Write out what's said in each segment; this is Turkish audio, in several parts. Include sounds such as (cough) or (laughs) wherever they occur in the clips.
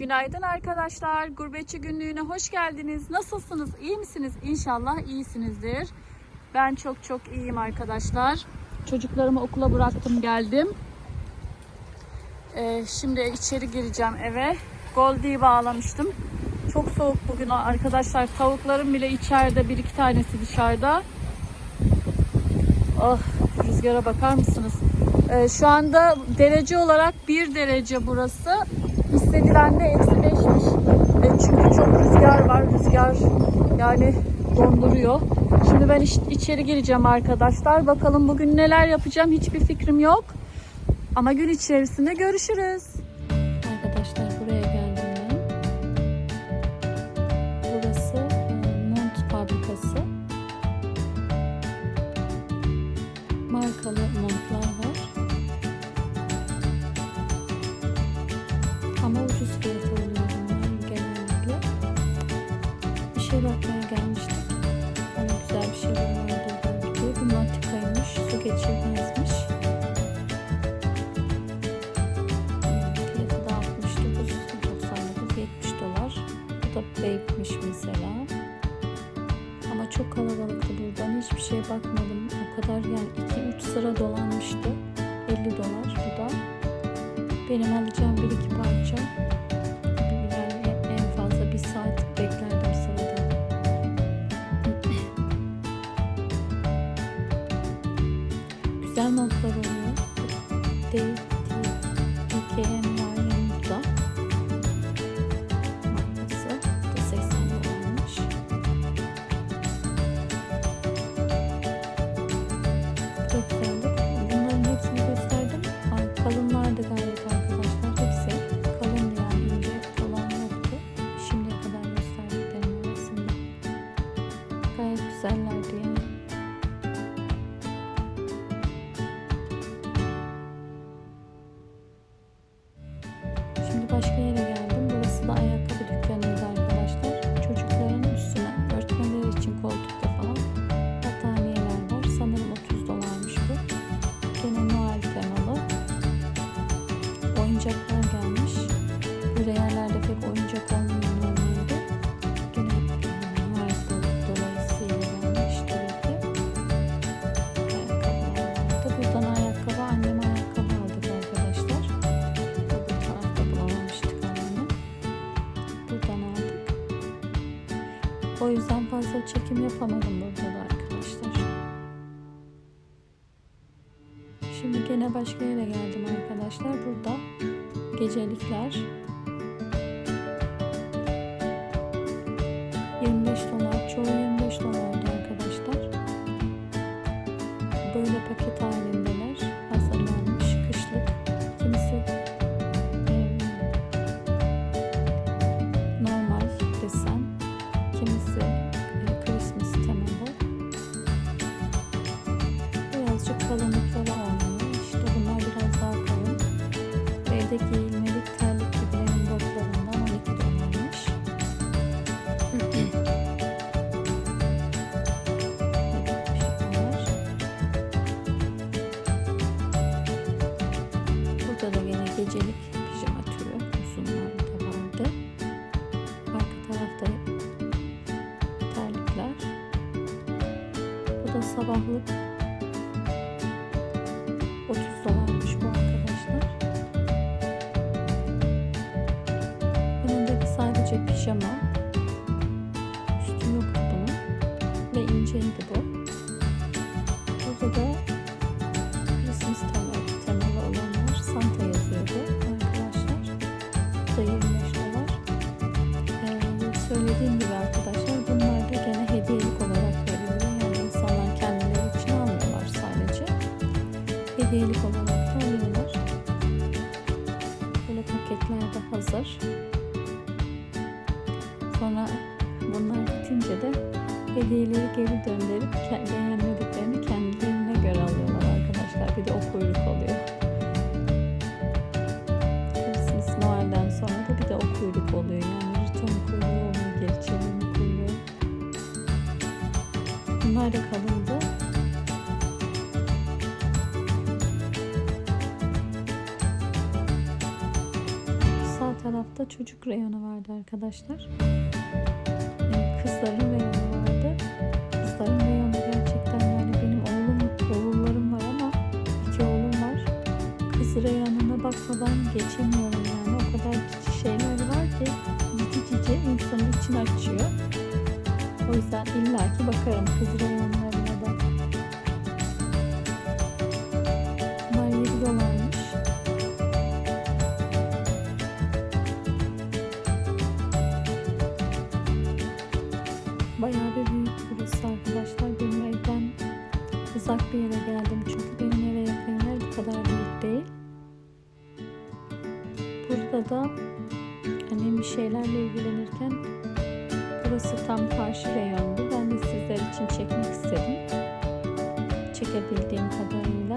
Günaydın arkadaşlar. Gurbetçi günlüğüne hoş geldiniz. Nasılsınız? İyi misiniz? İnşallah iyisinizdir. Ben çok çok iyiyim arkadaşlar. Çocuklarımı okula bıraktım geldim. Ee, şimdi içeri gireceğim eve. Goldie'yi bağlamıştım. Çok soğuk bugün arkadaşlar. Tavuklarım bile içeride. Bir iki tanesi dışarıda. Oh rüzgara bakar mısınız? Ee, şu anda derece olarak bir derece burası hissedilen de eksi. E çünkü çok rüzgar var. Rüzgar yani donduruyor. Şimdi ben içeri gireceğim arkadaşlar. Bakalım bugün neler yapacağım hiçbir fikrim yok. Ama gün içerisinde görüşürüz. Benim alacağım bir iki parça. başka yere asıl çekim yapamadım burada da arkadaşlar. Şimdi gene başka yere geldim arkadaşlar. Burada gecelikler hediyelik olarak alıyorlar. Böyle paketlerde hazır. Sonra bunlar bitince de hediyeleri geri döndürüp çocuk reyonu vardı arkadaşlar. Kızların reyonu vardı. Kızların reyonu gerçekten yani benim oğlum, oğullarım var ama iki oğlum var. Kız reyonuna bakmadan geçemiyorum yani. O kadar şeyler var ki cici cici insanın içini açıyor. O yüzden illaki bakarım kız reyonlarına karşı reyondu. Ben de sizler için çekmek istedim. Çekebildiğim kadarıyla.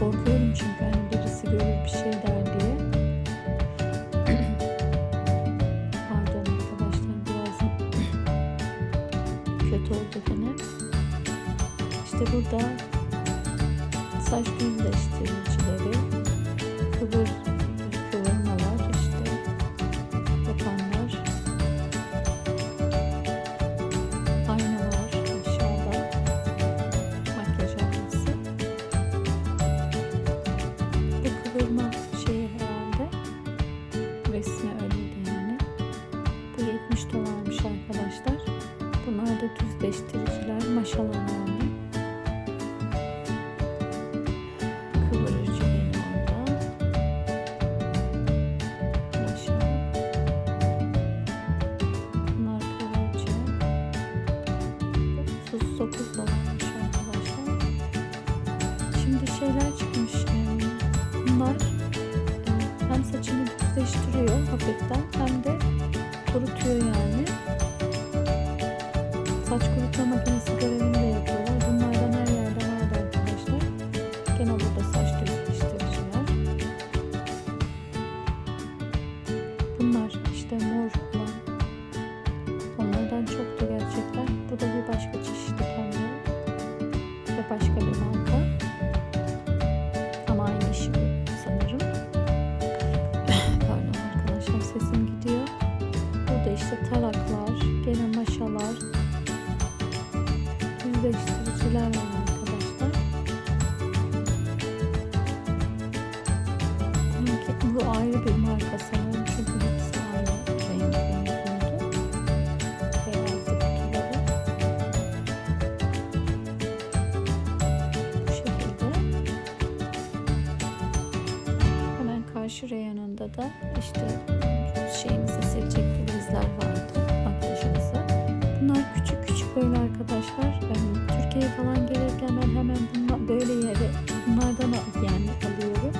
Korkuyorum çünkü hani birisi görür bir şey der diye. Pardon arkadaşlar biraz kötü oldu gene. İşte burada saç düzleştiricileri, öyleydi yani. Bu 70 dolarmış arkadaşlar. Bunlar da düzleştiriciler. Maşallah Bunlar işte mor Karşı reyonunda da işte şeyinizi silecek bezler vardı. Makyajınızı. Bunlar küçük küçük böyle arkadaşlar. Ben Türkiye'ye falan gelirken ben hemen bunlar, böyle yere bunlardan yani alıyorum.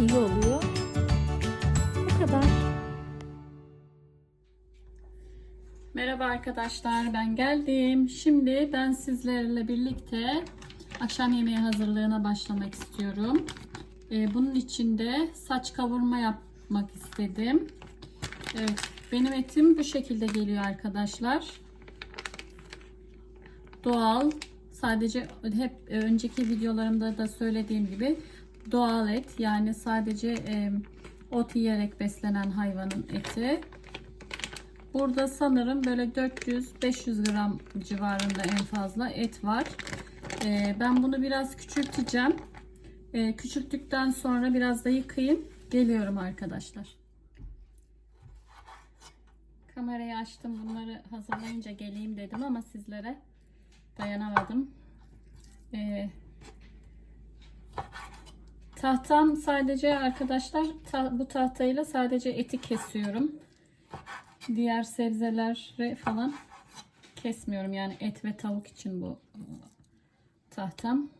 İyi oluyor. Bu kadar. Merhaba arkadaşlar ben geldim. Şimdi ben sizlerle birlikte akşam yemeği hazırlığına başlamak istiyorum. Ee, bunun için de saç kavurma yapmak istedim. Evet, benim etim bu şekilde geliyor arkadaşlar. Doğal. Sadece hep e, önceki videolarımda da söylediğim gibi doğal et. Yani sadece e, ot yiyerek beslenen hayvanın eti. Burada sanırım böyle 400-500 gram civarında en fazla et var. Ee, ben bunu biraz küçülteceğim. Ee, küçülttükten sonra biraz da yıkayayım. Geliyorum arkadaşlar. Kamerayı açtım. Bunları hazırlayınca geleyim dedim ama sizlere dayanamadım. Ee, tahtam sadece arkadaşlar ta- bu tahtayla sadece eti kesiyorum diğer sebzeleri falan kesmiyorum. Yani et ve tavuk için bu e, tahtam.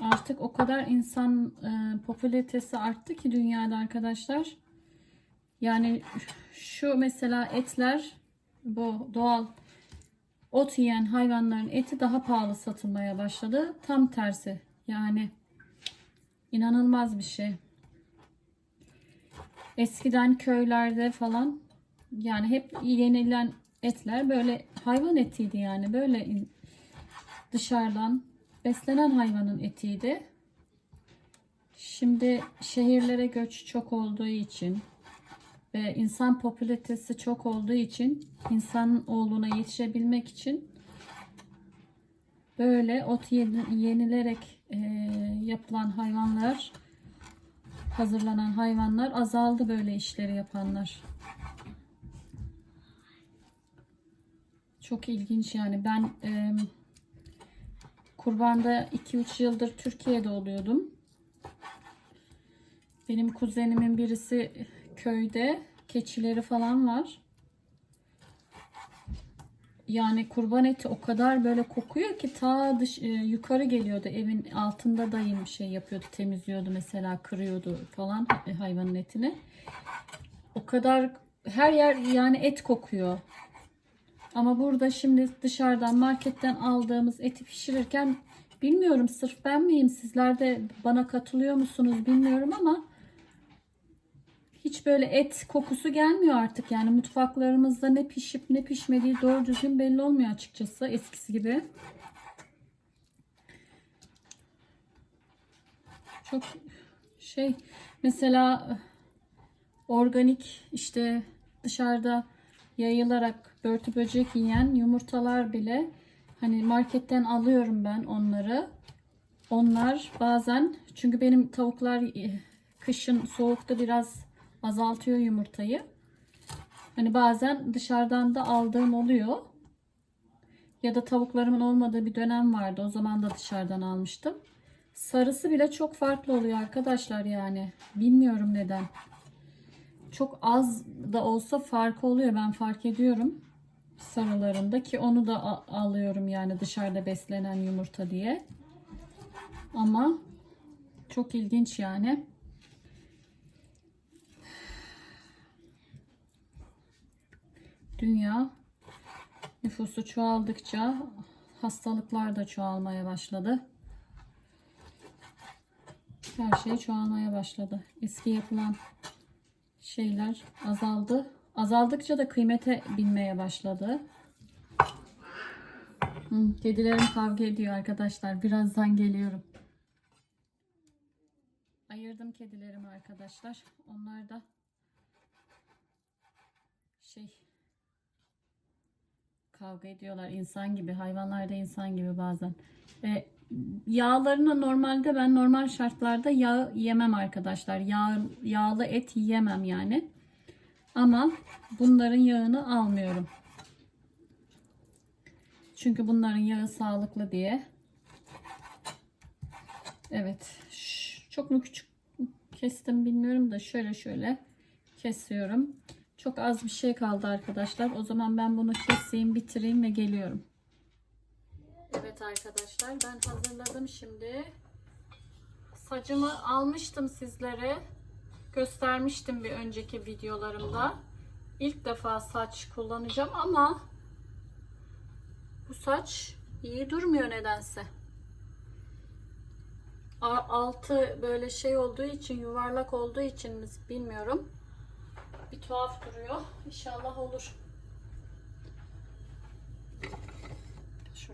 Artık o kadar insan e, popülaritesi arttı ki dünyada arkadaşlar. Yani şu mesela etler bu doğal ot yiyen hayvanların eti daha pahalı satılmaya başladı. Tam tersi. Yani inanılmaz bir şey. Eskiden köylerde falan yani hep yenilen etler böyle hayvan etiydi yani böyle dışarıdan beslenen hayvanın etiydi. Şimdi şehirlere göç çok olduğu için ve insan popülatesi çok olduğu için insan oğluna yetişebilmek için böyle ot yeni- yenilerek e, yapılan hayvanlar hazırlanan hayvanlar azaldı böyle işleri yapanlar. Çok ilginç yani ben e, kurbanda 2-3 yıldır Türkiye'de oluyordum. Benim kuzenimin birisi köyde keçileri falan var. Yani kurban eti o kadar böyle kokuyor ki ta dış, e, yukarı geliyordu. Evin altında dayım şey yapıyordu, temizliyordu mesela, kırıyordu falan hayvanın etini. O kadar her yer yani et kokuyor. Ama burada şimdi dışarıdan marketten aldığımız eti pişirirken bilmiyorum sırf ben miyim sizler de bana katılıyor musunuz bilmiyorum ama hiç böyle et kokusu gelmiyor artık. Yani mutfaklarımızda ne pişip ne pişmediği doğru düzgün belli olmuyor açıkçası eskisi gibi. Çok şey mesela organik işte dışarıda yayılarak börtü böcek yiyen yumurtalar bile hani marketten alıyorum ben onları. Onlar bazen çünkü benim tavuklar e, kışın soğukta biraz azaltıyor yumurtayı. Hani bazen dışarıdan da aldığım oluyor. Ya da tavuklarımın olmadığı bir dönem vardı. O zaman da dışarıdan almıştım. Sarısı bile çok farklı oluyor arkadaşlar yani. Bilmiyorum neden. Çok az da olsa farkı oluyor. Ben fark ediyorum sarılarında ki onu da alıyorum yani dışarıda beslenen yumurta diye. Ama çok ilginç yani. Dünya nüfusu çoğaldıkça hastalıklar da çoğalmaya başladı. Her şey çoğalmaya başladı. Eski yapılan şeyler azaldı. Azaldıkça da kıymete binmeye başladı. Kedilerim kavga ediyor arkadaşlar. Birazdan geliyorum. Ayırdım kedilerimi arkadaşlar. Onlar da şey kavga ediyorlar insan gibi. Hayvanlar da insan gibi bazen. E, yağlarını normalde ben normal şartlarda yağ yemem arkadaşlar. Yağ, yağlı et yiyemem yani. Ama bunların yağını almıyorum. Çünkü bunların yağı sağlıklı diye. Evet. Çok mu küçük kestim bilmiyorum da şöyle şöyle kesiyorum. Çok az bir şey kaldı arkadaşlar. O zaman ben bunu keseyim, bitireyim ve geliyorum. Evet arkadaşlar ben hazırladım şimdi. Sacımı almıştım sizlere. Göstermiştim bir önceki videolarımda. İlk defa saç kullanacağım ama bu saç iyi durmuyor nedense. Altı böyle şey olduğu için yuvarlak olduğu için mi bilmiyorum. Bir tuhaf duruyor. İnşallah olur.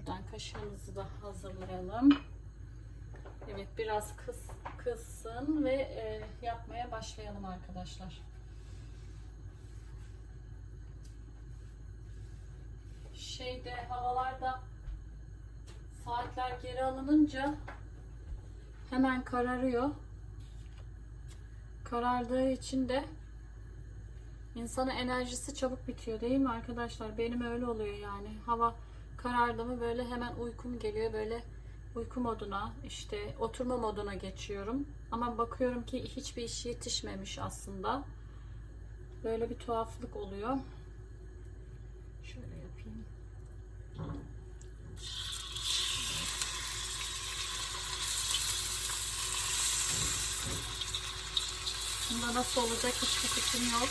Şuradan kaşığımızı da hazırlayalım. Evet biraz kıs, kızsın ve e, yapmaya başlayalım arkadaşlar. Şeyde havalarda saatler geri alınınca hemen kararıyor. Karardığı için de İnsanın enerjisi çabuk bitiyor değil mi arkadaşlar? Benim öyle oluyor yani. Hava karardı böyle hemen uykum geliyor. Böyle uyku moduna işte oturma moduna geçiyorum. Ama bakıyorum ki hiçbir iş yetişmemiş aslında. Böyle bir tuhaflık oluyor. Şöyle yapayım. Bunda nasıl olacak hiçbir fikrim yok.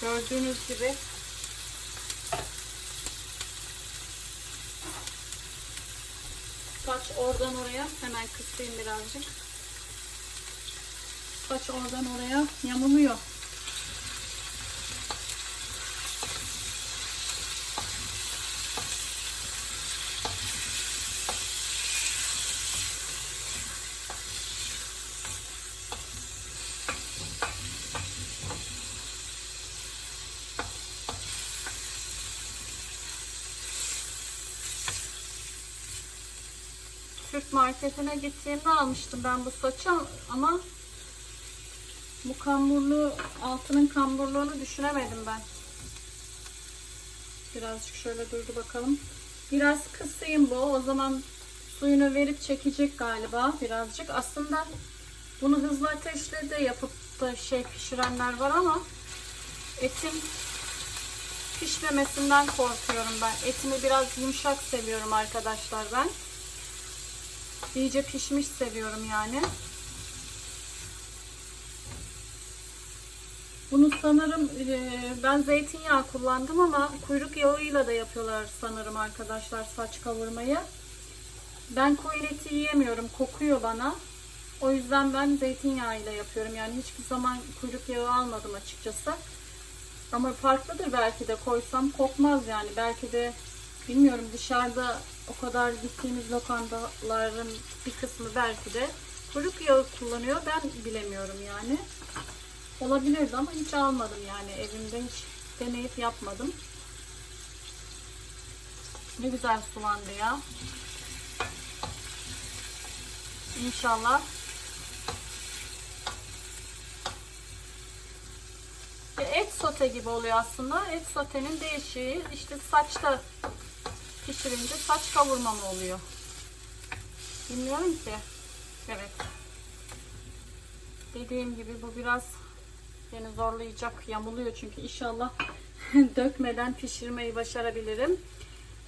Gördüğünüz gibi saç oradan oraya hemen kısayım birazcık. Saç oradan oraya yamuluyor. Türk marketine gittiğimde almıştım ben bu saçı ama bu kamburlu altının kamburluğunu düşünemedim ben. Birazcık şöyle durdu bakalım. Biraz kısayım bu. O zaman suyunu verip çekecek galiba birazcık. Aslında bunu hızlı ateşle de yapıp da şey pişirenler var ama etin pişmemesinden korkuyorum ben. Etimi biraz yumuşak seviyorum arkadaşlar ben. İyice pişmiş seviyorum yani. Bunu sanırım e, ben zeytinyağı kullandım ama kuyruk yağıyla da yapıyorlar sanırım arkadaşlar saç kavurmayı. Ben koyun eti yiyemiyorum. Kokuyor bana. O yüzden ben zeytinyağıyla yapıyorum. Yani hiçbir zaman kuyruk yağı almadım açıkçası. Ama farklıdır belki de koysam kokmaz yani. Belki de bilmiyorum dışarıda o kadar gittiğimiz lokantaların bir kısmı belki de kuyruk yağı kullanıyor. Ben bilemiyorum yani. Olabilirdi ama hiç almadım yani. Evimde hiç deneyip yapmadım. Ne güzel sulandı ya. İnşallah et sote gibi oluyor aslında. Et sotenin değişiği işte saçta pişirince saç kavurma mı oluyor? Bilmiyorum ki. Evet. Dediğim gibi bu biraz beni zorlayacak. Yamuluyor çünkü inşallah (laughs) dökmeden pişirmeyi başarabilirim.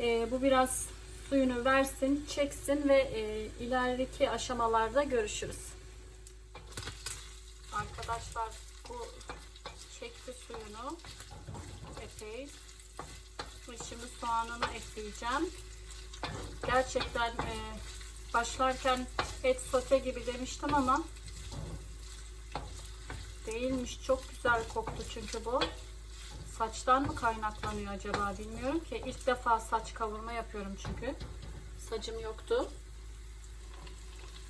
Ee, bu biraz suyunu versin, çeksin ve e, ileriki aşamalarda görüşürüz. Arkadaşlar bu çekti suyunu epey. Şimdi soğanını ekleyeceğim. Gerçekten e, başlarken et sote gibi demiştim ama değilmiş. Çok güzel koktu çünkü bu. Saçtan mı kaynaklanıyor acaba bilmiyorum ki. İlk defa saç kavurma yapıyorum çünkü. Saçım yoktu.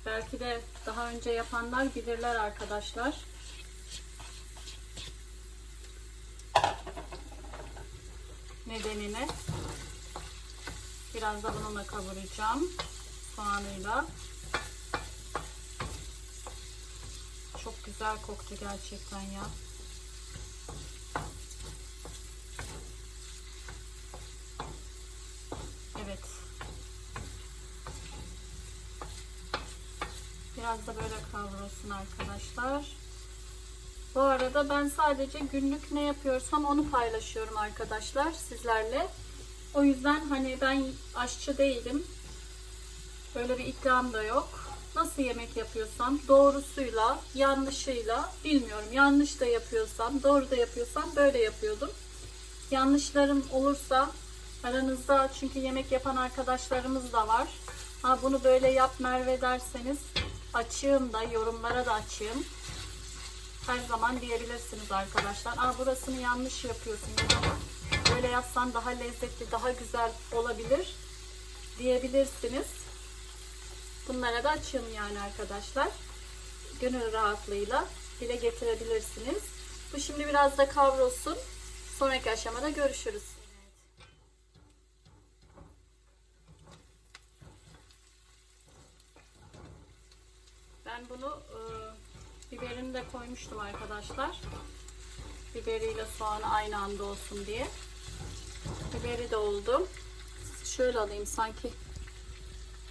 Belki de daha önce yapanlar bilirler arkadaşlar. Nedenini. Biraz da bununla kavuracağım. Soğanıyla. Çok güzel koktu gerçekten ya. Evet. Biraz da böyle kavrulsun arkadaşlar. Bu arada ben sadece günlük ne yapıyorsam onu paylaşıyorum arkadaşlar sizlerle. O yüzden hani ben aşçı değilim. Böyle bir iddiam da yok. Nasıl yemek yapıyorsam doğrusuyla, yanlışıyla bilmiyorum. Yanlış da yapıyorsam, doğru da yapıyorsam böyle yapıyordum. Yanlışlarım olursa aranızda çünkü yemek yapan arkadaşlarımız da var. Ha bunu böyle yap Merve derseniz açığım da yorumlara da açığım. Her zaman diyebilirsiniz arkadaşlar. Aa burasını yanlış yapıyorsun böyle yapsan daha lezzetli, daha güzel olabilir diyebilirsiniz. Bunlara da açığım yani arkadaşlar. Gönül rahatlığıyla dile getirebilirsiniz. Bu şimdi biraz da kavrulsun. Sonraki aşamada görüşürüz. Ben bunu e, biberini de koymuştum arkadaşlar. Biberiyle soğanı aynı anda olsun diye. Biberi de oldu. Şöyle alayım sanki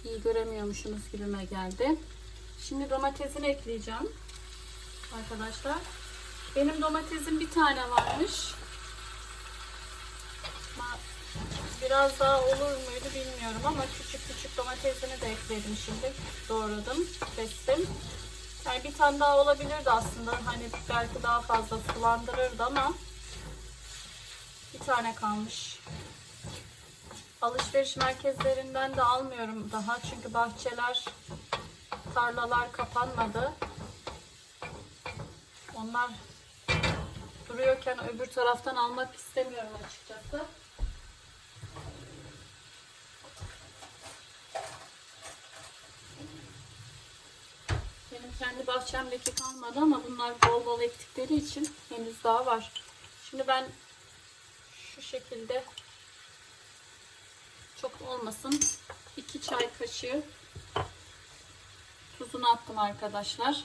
iyi göremiyormuşsunuz gibime geldi. Şimdi domatesini ekleyeceğim. Arkadaşlar. Benim domatesim bir tane varmış. Biraz daha olur muydu bilmiyorum ama küçük küçük domatesini de ekledim şimdi. Doğradım, kestim. Yani bir tane daha olabilirdi aslında. Hani belki daha fazla sulandırırdı ama bir tane kalmış. Alışveriş merkezlerinden de almıyorum daha çünkü bahçeler, tarlalar kapanmadı. Onlar duruyorken öbür taraftan almak istemiyorum açıkçası. Kendi bahçemdeki kalmadı ama bunlar bol bol ektikleri için henüz daha var. Şimdi ben şu şekilde çok olmasın 2 çay kaşığı Tuzunu attım arkadaşlar.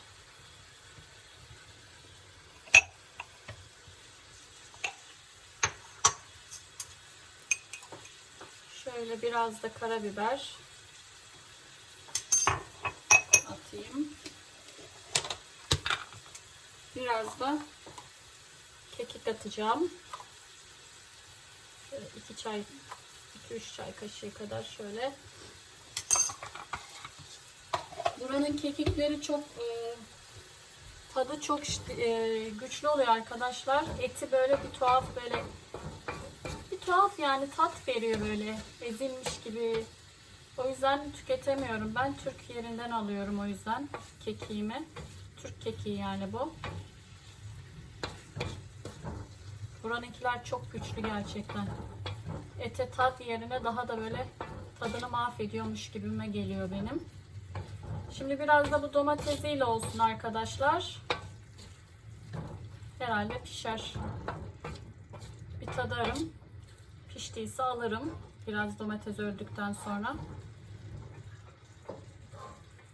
Şöyle biraz da karabiber atayım. Biraz da kekik atacağım. Şöyle 2 çay 2-3 çay kaşığı kadar şöyle. Buranın kekikleri çok e, tadı çok e, güçlü oluyor arkadaşlar. Eti böyle bir tuhaf böyle bir tuhaf yani tat veriyor böyle ezilmiş gibi. O yüzden tüketemiyorum. Ben Türk yerinden alıyorum o yüzden kekiğimi. Türk kekiği yani bu. Buranınkiler çok güçlü gerçekten. Ete tat yerine daha da böyle tadını mahvediyormuş gibime geliyor benim. Şimdi biraz da bu domatesiyle olsun arkadaşlar. Herhalde pişer. Bir tadarım. Piştiyse alırım. Biraz domates öldükten sonra.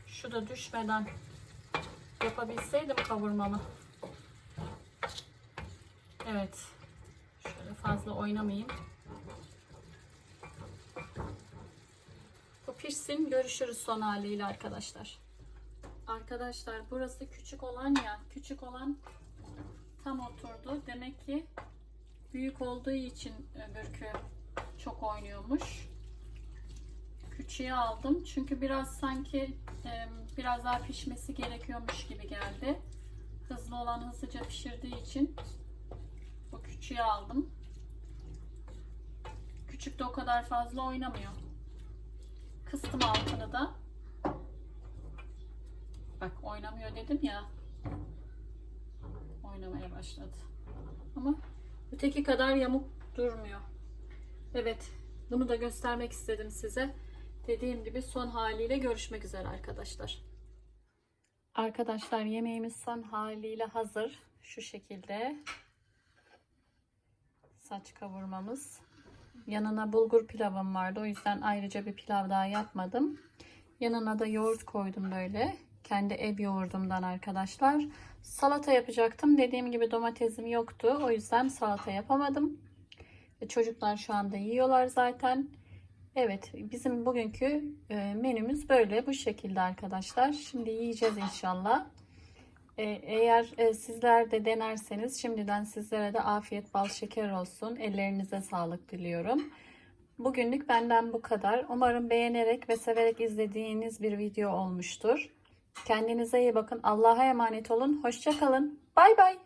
Şu da düşmeden yapabilseydim kavurmamı. Evet. Fazla oynamayayım. Bu pişsin. Görüşürüz son haliyle arkadaşlar. Arkadaşlar burası küçük olan ya. Küçük olan tam oturdu. Demek ki büyük olduğu için öbürkü çok oynuyormuş. Küçüğü aldım. Çünkü biraz sanki e, biraz daha pişmesi gerekiyormuş gibi geldi. Hızlı olan hızlıca pişirdiği için bu küçüğü aldım. Küçük de o kadar fazla oynamıyor. Kıstım altını da. Bak oynamıyor dedim ya. Oynamaya başladı. Ama öteki kadar yamuk durmuyor. Evet. Bunu da göstermek istedim size. Dediğim gibi son haliyle görüşmek üzere arkadaşlar. Arkadaşlar yemeğimiz son haliyle hazır. Şu şekilde. Saç kavurmamız. Yanına bulgur pilavım vardı. O yüzden ayrıca bir pilav daha yapmadım. Yanına da yoğurt koydum böyle. Kendi ev yoğurdumdan arkadaşlar. Salata yapacaktım. Dediğim gibi domatesim yoktu. O yüzden salata yapamadım. Ve Çocuklar şu anda yiyorlar zaten. Evet bizim bugünkü e, menümüz böyle bu şekilde arkadaşlar. Şimdi yiyeceğiz inşallah. E, Eğer e, sizler de denerseniz şimdiden sizlere de afiyet bal şeker olsun. Ellerinize sağlık diliyorum. Bugünlük benden bu kadar. Umarım beğenerek ve severek izlediğiniz bir video olmuştur. Kendinize iyi bakın. Allah'a emanet olun. Hoşçakalın. Bay bay.